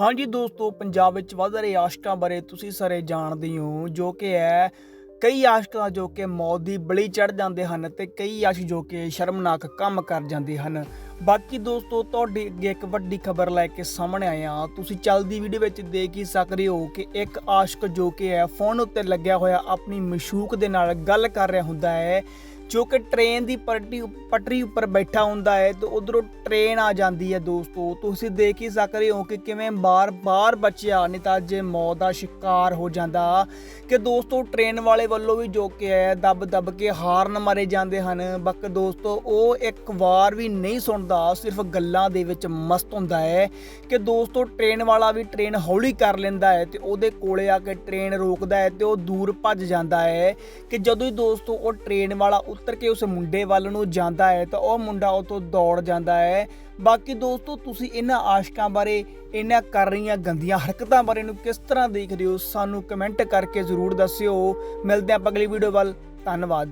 ਹਾਂਜੀ ਦੋਸਤੋ, ਪੰਜਾਬ ਵਿੱਚ ਵੱਧ ਰਹੇ ਆਸ਼ਕਾਂ ਬਾਰੇ ਤੁਸੀਂ ਸਾਰੇ ਜਾਣਦੇ ਹੋ ਜੋ ਕਿ ਹੈ, ਕਈ ਆਸ਼ਕਾਂ ਜੋ ਕਿ ਮੌਤ ਦੀ ਬਲੀ ਚੜ ਜਾਂਦੇ ਹਨ ਤੇ ਕਈ ਆਸ਼ਕ ਜੋ ਕਿ ਸ਼ਰਮਨਾਕ ਕੰਮ ਕਰ ਜਾਂਦੇ ਹਨ। ਬਾਕੀ ਦੋਸਤੋ, ਤੁਹਾਡੇ ਅੱਗੇ ਇੱਕ ਵੱਡੀ ਖਬਰ ਲੈ ਕੇ ਸਾਹਮਣੇ ਆਏ ਹਾਂ। ਤੁਸੀਂ ਚੱਲਦੀ ਵੀਡੀਓ ਵਿੱਚ ਦੇਖ ਹੀ ਸਕਦੇ ਹੋ ਕਿ ਇੱਕ ਆਸ਼ਕ ਜੋ ਕਿ ਹੈ ਫੋਨ ਉੱਤੇ ਲੱਗਿਆ ਹੋਇਆ ਆਪਣੀ ਮਸ਼ੂਕ ਦੇ ਨਾਲ ਗੱਲ ਕਰ ਰਿਹਾ ਹੁੰਦਾ ਹੈ। ਜੋ ਕਿ ਟ੍ਰੇਨ ਦੀ ਪਟੜੀ ਪਟਰੀ ਉੱਪਰ ਬੈਠਾ ਹੁੰਦਾ ਹੈ, ਤੇ ਉਧਰੋਂ ਟ੍ਰੇਨ ਆ ਜਾਂਦੀ ਹੈ ਦੋਸਤੋ। ਤੁਸੀਂ ਦੇਖ ਹੀ ਸਕਦੇ ਹੋ ਕਿ ਕਿਵੇਂ ਬਾਰ-ਬਾਰ ਬੱਚਿਆ, ਨਹੀਂ ਮੌਤ ਦਾ ਸ਼ਿਕਾਰ ਹੋ ਜਾਂਦਾ। ਕਿ ਦੋਸਤੋ ਟ੍ਰੇਨ ਵਾਲੇ ਵੱਲੋਂ ਵੀ ਜੋ ਕਿ ਹੈ, ਦੱਬ-ਦੱਬ ਕੇ ਹਾਰਨ ਮਾਰੇ ਜਾਂਦੇ ਹਨ। ਬਕ ਦੋਸਤੋ, ਉਹ ਇੱਕ ਵਾਰ ਵੀ ਨਹੀਂ ਸੁਣਦਾ, ਸਿਰਫ ਗੱਲਾਂ ਦੇ ਵਿੱਚ ਮਸਤ ਹੁੰਦਾ ਹੈ। ਕਿ ਦੋਸਤੋ ਟ੍ਰੇਨ ਵਾਲਾ ਵੀ ਟ੍ਰੇਨ ਹੌਲੀ ਕਰ ਲੈਂਦਾ ਹੈ, ਤੇ ਉਹਦੇ ਕੋਲੇ ਆ ਕੇ ਟ੍ਰੇਨ ਰੋਕਦਾ ਹੈ, ਤੇ ਉਹ ਦੂਰ ਭੱਜ ਜਾਂਦਾ ਹੈ। ਕਿ ਜਦੋਂ ਹੀ ਦੋਸਤੋ, ਉਹ ਟ੍ਰੇਨ ਵਾਲਾ ਉਤਰ ਕੇ ਉਸ ਮੁੰਡੇ ਵੱਲ ਨੂੰ ਜਾਂਦਾ ਹੈ ਤਾਂ ਉਹ ਮੁੰਡਾ ਉਹ ਤੋਂ ਦੌੜ ਜਾਂਦਾ ਹੈ। ਬਾਕੀ ਦੋਸਤੋ, ਤੁਸੀਂ ਇਹਨਾਂ ਆਸ਼ਕਾਂ ਬਾਰੇ, ਇਹਨਾਂ ਕਰ ਰਹੀਆਂ ਗੰਦੀਆਂ ਹਰਕਤਾਂ ਬਾਰੇ ਨੂੰ ਕਿਸ ਤਰ੍ਹਾਂ ਦੇਖਦੇ ਹੋ ਸਾਨੂੰ ਕਮੈਂਟ ਕਰਕੇ ਜ਼ਰੂਰ ਦੱਸਿਓ। ਮਿਲਦੇ ਹਾਂ ਆਪਾਂ ਅਗਲੀ ਵੀਡੀਓ ਵੱਲ। ਧੰਨਵਾਦ।